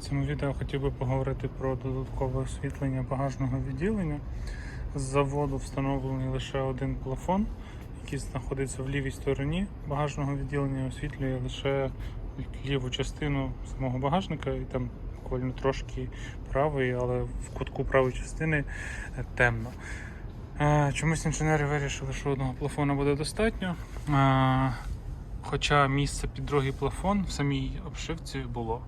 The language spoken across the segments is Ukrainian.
В цьому відео хотів би поговорити про додаткове освітлення багажного відділення. З заводу встановлений лише один плафон, який знаходиться в лівій стороні багажного відділення, освітлює лише ліву частину самого багажника і там буквально трошки правий, але в кутку правої частини е, темно. Е, Чомусь інженери вирішили, що одного плафона буде достатньо. Е, Хоча місце під другий плафон в самій обшивці було.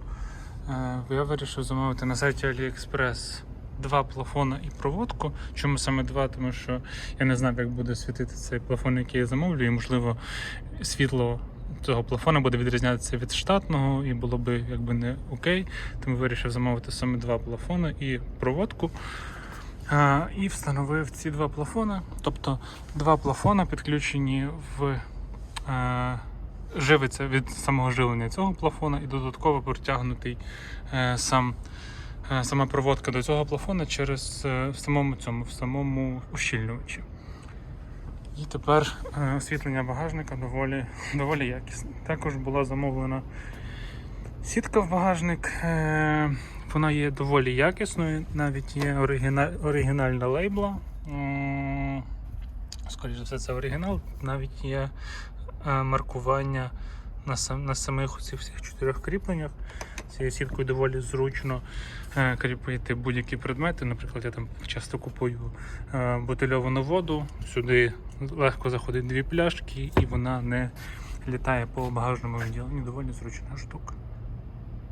Е, Я вирішив замовити на сайті AliExpress два плафона і проводку. Чому саме два? Тому що я не знав, як буде світити цей плафон, який я замовлю, і можливо світло цього плафона буде відрізнятися від штатного, і було би якби не окей. Тому вирішив замовити саме два плафони і проводку. А, і встановив ці два плафони. Тобто два плафони підключені в. Живиться від самого живлення цього плафона і додатково протягнутий е, сам, е, сама проводка до цього плафона через е, в самому цьому, в самому ущільнювачі. І тепер освітлення багажника доволі, доволі якісне. Також була замовлена сітка в багажник. Вона є доволі якісною, навіть є оригіна... оригінальна лейбла. Скоріше за все, це оригінал. Навіть є маркування на, сам, на самих цих всіх чотирьох кріпленнях. Цією сіткою доволі зручно е, кріпити будь-які предмети. Наприклад, я там часто купую е, бутильовану воду. Сюди легко заходить дві пляшки і вона не літає по багажному відділенню. Доволі зручна штука.